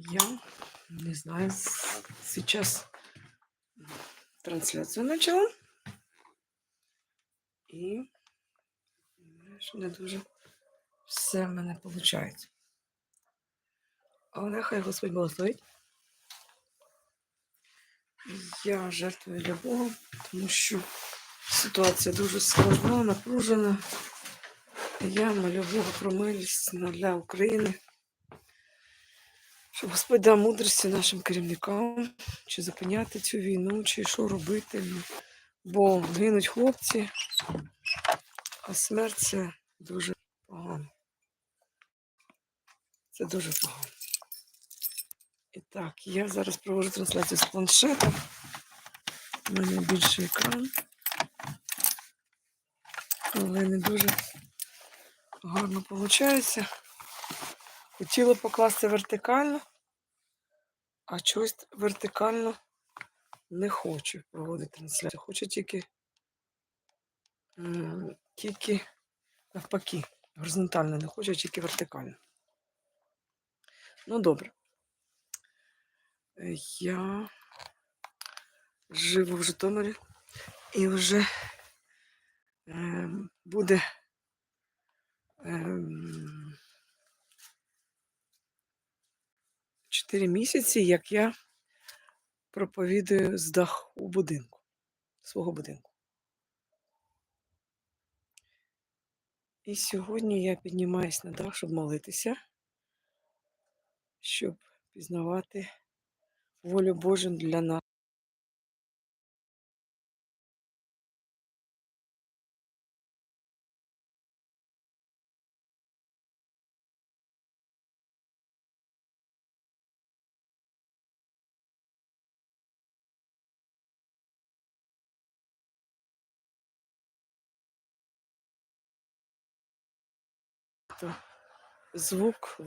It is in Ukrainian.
Я не знаю, сейчас трансляцию начала. І знаєш, не дуже все в мене виходить. Але хай Господь благословить. Я жертвую для Бога, тому що ситуація дуже складна, напружена. Я молю Бога про милість для України. Щоб Господь дав мудрості нашим керівникам, чи зупиняти цю війну, чи що робити. Ну, Бо гинуть хлопці, а смерть це дуже погано. Це дуже погано. І так, я зараз проводжу трансляцію з планшета. У мене більший екран. Але не дуже гарно виходить. Хотіла покласти вертикально, а чогось вертикально не хочу проводити трансляцію. Хочу тільки, тільки навпаки. Горизонтально не хочу, а тільки вертикально. Ну, добре. Е, Я живу в Житомирі і вже е, буде ем, 4 місяці, як я проповідую з даху будинку, свого будинку. І сьогодні я піднімаюсь на дах, щоб молитися, щоб пізнавати волю Божу для нас. Звук